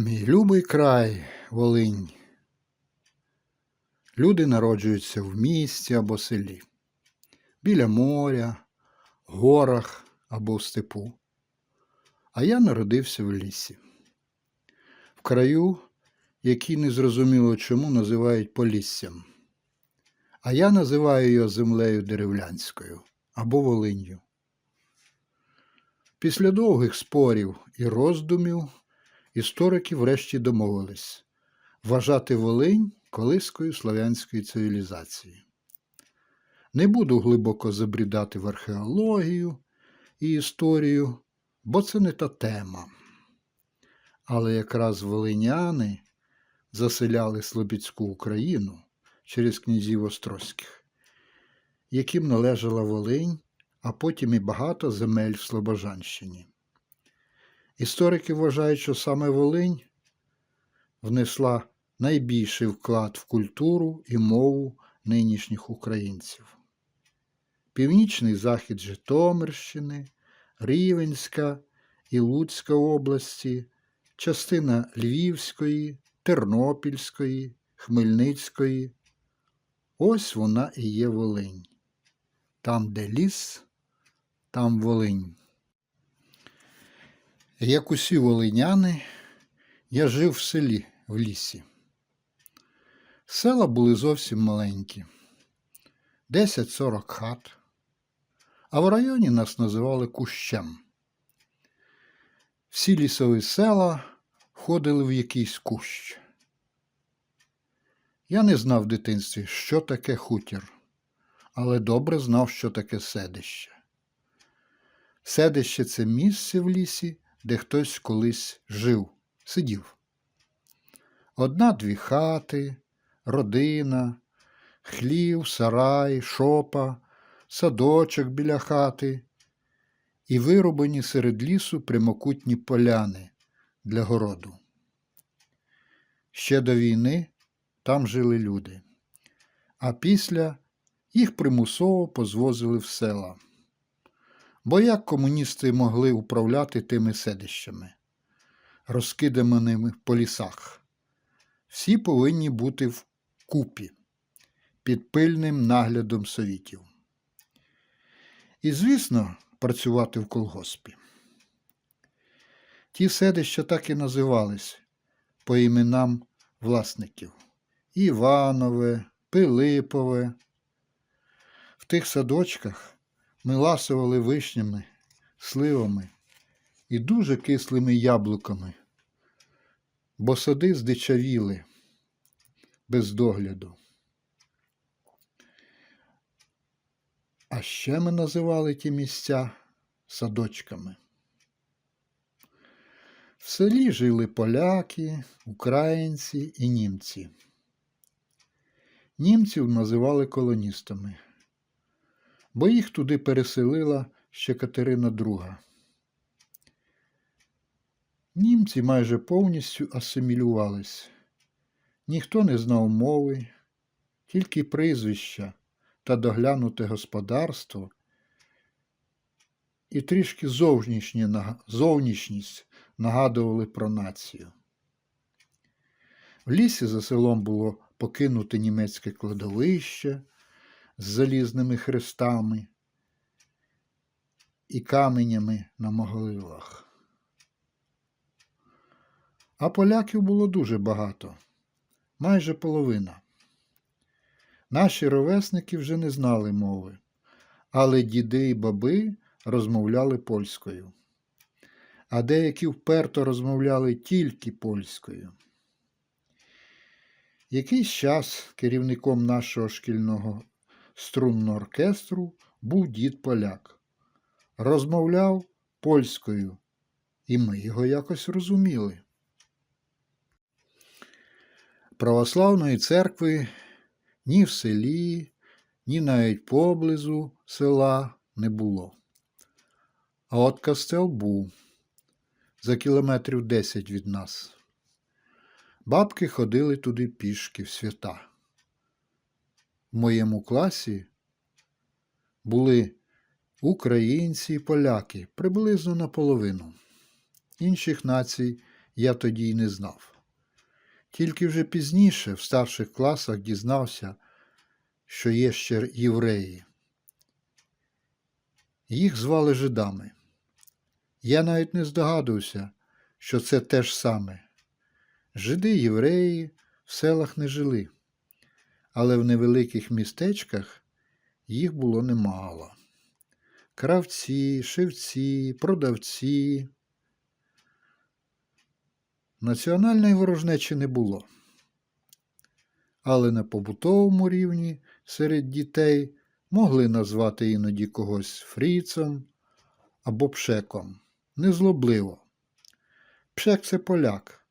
Мій любий край Волинь. Люди народжуються в місті або селі, біля моря, горах або в степу. А я народився в лісі, в краю, який незрозуміло чому називають Поліссям. А я називаю його землею деревлянською або Волинью. Після довгих спорів і роздумів історики врешті домовились вважати Волинь колискою слов'янської цивілізації. Не буду глибоко забрідати в археологію і історію, бо це не та тема. Але якраз волиняни заселяли Слобідську Україну через князів Острозьких, яким належала Волинь, а потім і багато земель в Слобожанщині. Історики вважають, що саме Волинь внесла найбільший вклад в культуру і мову нинішніх українців. Північний захід Житомирщини, Рівенська і Луцька області, частина Львівської, Тернопільської, Хмельницької. Ось вона і є Волинь. Там, де ліс, там Волинь. Як усі волиняни, я жив в селі в лісі. Села були зовсім маленькі, 10-40 хат, а в районі нас називали кущем. Всі лісові села входили в якийсь кущ. Я не знав в дитинстві, що таке хутір, але добре знав, що таке седище. Седище це місце в лісі, де хтось колись жив, сидів. Одна-дві хати, родина, хлів, сарай, шопа, садочок біля хати і вирубані серед лісу прямокутні поляни для городу. Ще до війни там жили люди, а після їх примусово позвозили в села. Бо як комуністи могли управляти тими седищами, розкиданими по лісах? Всі повинні бути в купі під пильним наглядом совітів. І, звісно, працювати в колгоспі. Ті седища так і називались по іменам власників Іванове, Пилипове. В тих садочках ми ласували вишнями, сливами і дуже кислими яблуками, бо сади здичавіли без догляду. А ще ми називали ті місця садочками. В селі жили поляки, українці і німці. Німців називали колоністами, бо їх туди переселила ще Катерина II. Німці майже повністю асимілювались. Ніхто не знав мови, тільки прізвища та доглянуте господарство і трішки зовнішність нагадували про націю. В лісі за селом було покинуте німецьке кладовище з залізними хрестами і каменями на могилах. А поляків було дуже багато, майже половина. Наші ровесники вже не знали мови, але діди і баби розмовляли польською, а деякі вперто розмовляли тільки польською. Якийсь час керівником нашого шкільного струнного оркестру був дід поляк. Розмовляв польською, і ми його якось розуміли. Православної церкви ні в селі, ні навіть поблизу села не було. А от костел був за кілометрів десять від нас. Бабки ходили туди пішки в свята. В моєму класі були українці і поляки приблизно наполовину. Інших націй я тоді й не знав. Тільки вже пізніше, в старших класах, дізнався, що є ще євреї. Їх звали жидами. Я навіть не здогадувався, що це те ж саме. Жиди євреї в селах не жили, але в невеликих містечках їх було немало. Кравці, шивці, продавці. Національної ворожнечі не було. Але на побутовому рівні серед дітей могли назвати іноді когось фріцем або пшеком. Незлобливо. Пшек це поляк,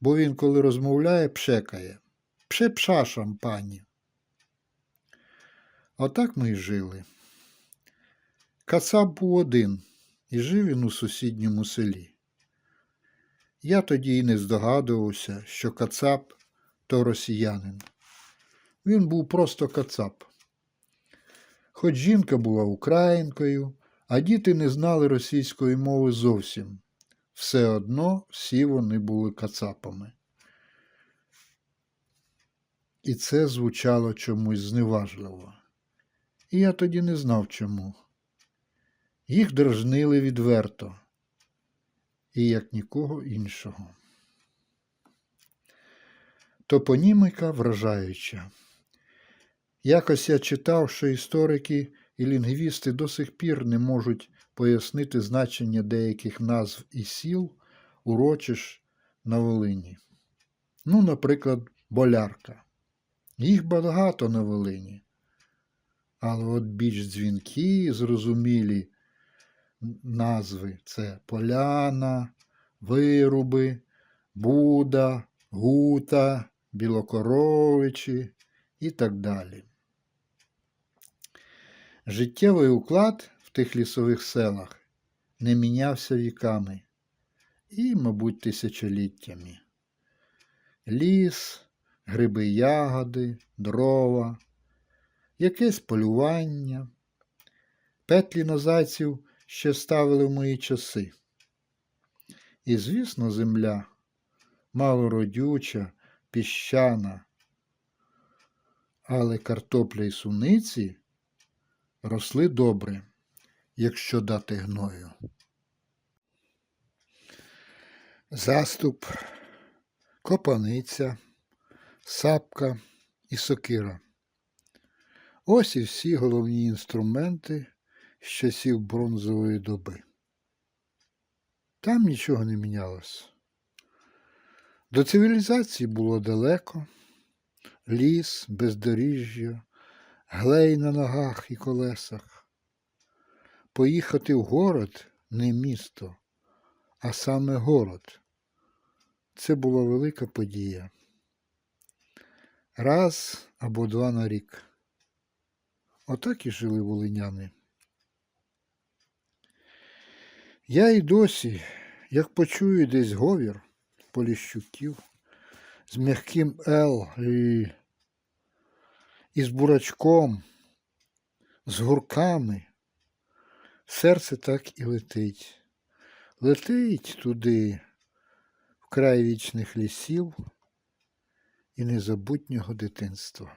бо він, коли розмовляє, пшекає. Пше-пшашам, пані. Отак ми й жили. Кацап був один, і жив він у сусідньому селі. Я тоді й не здогадувався, що Кацап то росіянин. Він був просто Кацап. Хоч жінка була українкою, а діти не знали російської мови зовсім. Все одно всі вони були кацапами. І це звучало чомусь зневажливо. І я тоді не знав чому. Їх дражнили відверто, і як нікого іншого. Топонімика вражаюча. Якось я читав, що історики і лінгвісти до сих пір не можуть пояснити значення деяких назв і сіл, урочиш на Волині. Ну, наприклад, болярка. Їх багато на Волині. Але от більш дзвінкі, зрозумілі назви це поляна, вируби, Буда, Гута, Білокоровичі і так далі. Життєвий уклад в тих лісових селах не мінявся віками і, мабуть, тисячоліттями. Ліс, гриби ягоди, дрова, якесь полювання. Петлі на зайців ще ставили в мої часи. І, звісно, земля малородюча, піщана, але картопля і суниці росли добре, якщо дати гною. Заступ, копаниця, сапка і сокира. Ось і всі головні інструменти з часів бронзової доби. Там нічого не мінялось. До цивілізації було далеко, ліс, бездоріжжя, глей на ногах і колесах. Поїхати в город не місто, а саме город. Це була велика подія. Раз або два на рік. Отак і жили волиняни. Я й досі, як почую десь говір поліщуків з м'яким Л і, з бурачком, з гурками, серце так і летить. Летить туди, в край вічних лісів і незабутнього дитинства.